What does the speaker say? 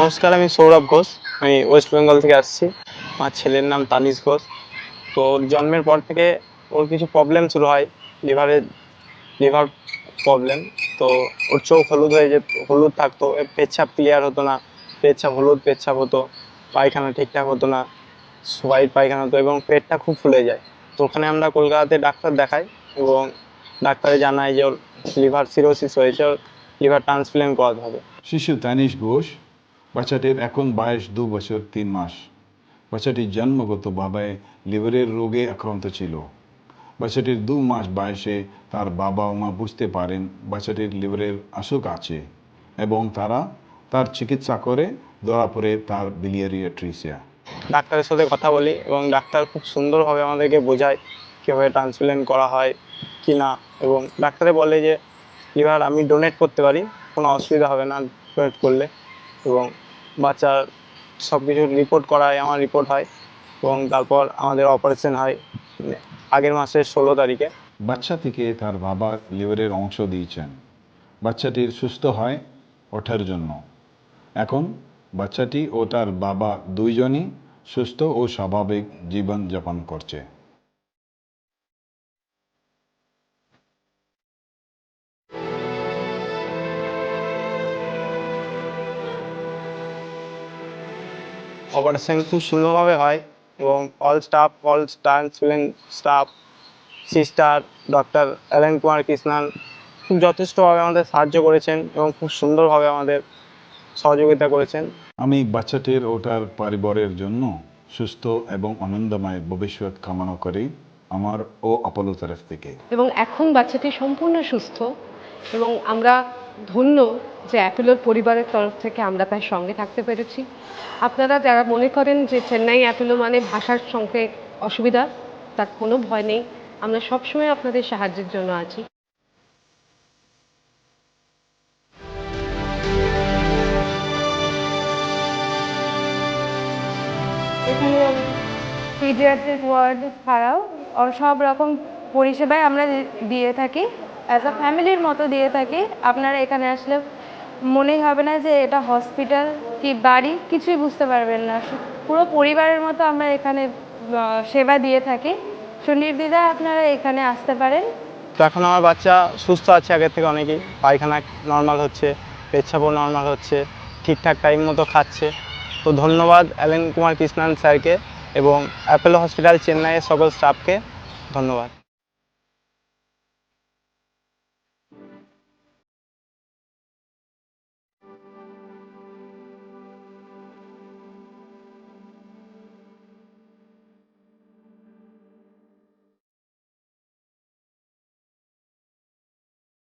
নমস্কার, আমি সৌরভ ঘোষ। আমি ওয়েস্ট বেঙ্গল থেকে আসছি। আমার ছেলের নাম তানিশ ঘোষ। তো জন্মের পর থেকে ওর কিছু প্রবলেম শুরু হয় লিভারের লিভার প্রবলেম তো ওর চোখ হলুদ হয়ে যেত, হলুদ থাকতো পেচ্ছাপ ক্লিয়ার হতো না, পেচ্ছাপ হলুদ, পেচ্ছাপ হতো, পায়খানা ঠিকঠাক হতো না হোয়াইট পায়খানা হতো এবং পেটটা খুব ফুলে যায়। তো ওখানে আমরা কলকাতাতে ডাক্তার দেখাই এবং ডাক্তারে জানায় যে ওর লিভার সিরোসিস হয়েছে, ওর লিভার ট্রান্সপ্ল্যান্ট করাতে হবে। শিশু তানিশ ঘোষ। বাচ্চাটির এখন বয়স দু বছর, তিন মাস। বাচ্চাটি জন্মগতভাবে লিভারের রোগে আক্রান্ত ছিল। বাচ্চাটির দু মাস বয়সে তার বাবা মা বুঝতে পারেন বাচ্চাটির লিভারের অসুখ আছে এবং তারা তার চিকিৎসা করে ধরা পড়ে তার বিলিয়ারি ট্রিসিয়া ডাক্তারের সাথে কথা বলি এবং ডাক্তার খুব সুন্দরভাবে আমাদেরকে বোঝায় কীভাবে ট্রান্সপ্ল্যান্ট করা হয় কি না এবং ডাক্তারে বলে যে, লিভার আমি ডোনেট করতে পারি, কোনো অসুবিধা হবে না ডোনেট করলে। এবং বাচ্চার সব কিছু রিপোর্ট করায়, আমার রিপোর্ট হয় এবং তারপর আমাদের অপারেশন হয় আগের মাসের ষোলো তারিখে। বাচ্চা থেকে তার বাবা লিভারের অংশ দিয়েছেন। বাচ্চাটির সুস্থ হয় ওঠার জন্য। এখন বাচ্চাটি ও তার বাবা দুইজনই সুস্থ ও স্বাভাবিক জীবন যাপন করছে। অপারেশন খুব সুন্দরভাবে হয় এবং all staff all transplant staff sister doctor Allen Kumar Krishnan খুব যথেষ্টভাবে আমাদের সাহায্য করেছেন এবং খুব সুন্দরভাবে আমাদের সহযোগিতা করেছেন। আমি বাচ্চাটির ও তার পরিবারের জন্য সুস্থ এবং আনন্দময় ভবিষ্যৎ কামনা করি আমার ও অপলো তরফ থেকে। এবং এখন বাচ্চাটি সম্পূর্ণ সুস্থ এবং আমরা ধন্য যে অ্যাপেলোর পরিবারের তরফ থেকে আমরা তার সঙ্গে থাকতে পেরেছি। আপনারা যারা মনে করেন যে চেন্নাই অ্যাপেলো মানে ভাষার সঙ্গে অসুবিধা, তার কোনো ভয় নেই। আমরা সবসময় আপনাদের সাহায্যের জন্য আছি। পিডিয়াট্রিক ওয়ার্ড ছাড়াও সব রকম পরিষেবাই আমরা দিয়ে থাকি। অ্যাজ আ ফ্যামিলির মতো দিয়ে থাকি। আপনারা এখানে আসলে মনেই হবে না যে এটা হসপিটাল কি বাড়ি, কিছুই বুঝতে পারবেন না। পুরো পরিবারের মতো আমরা এখানে সেবা দিয়ে থাকি। সুনির্দ্বিধায় আপনারা এখানে আসতে পারেন। তো এখন আমার বাচ্চা সুস্থ আছে আগের থেকে অনেকেই। পায়খানা নর্মাল হচ্ছে পেচ্ছাপও নর্মাল হচ্ছে, ঠিকঠাক টাইম মতো খাচ্ছে। তো ধন্যবাদ অ্যালেন কুমার কৃষ্ণান স্যারকে এবং অ্যাপেলো হসপিটাল চেন্নাইয়ের সকল স্টাফকে ধন্যবাদ।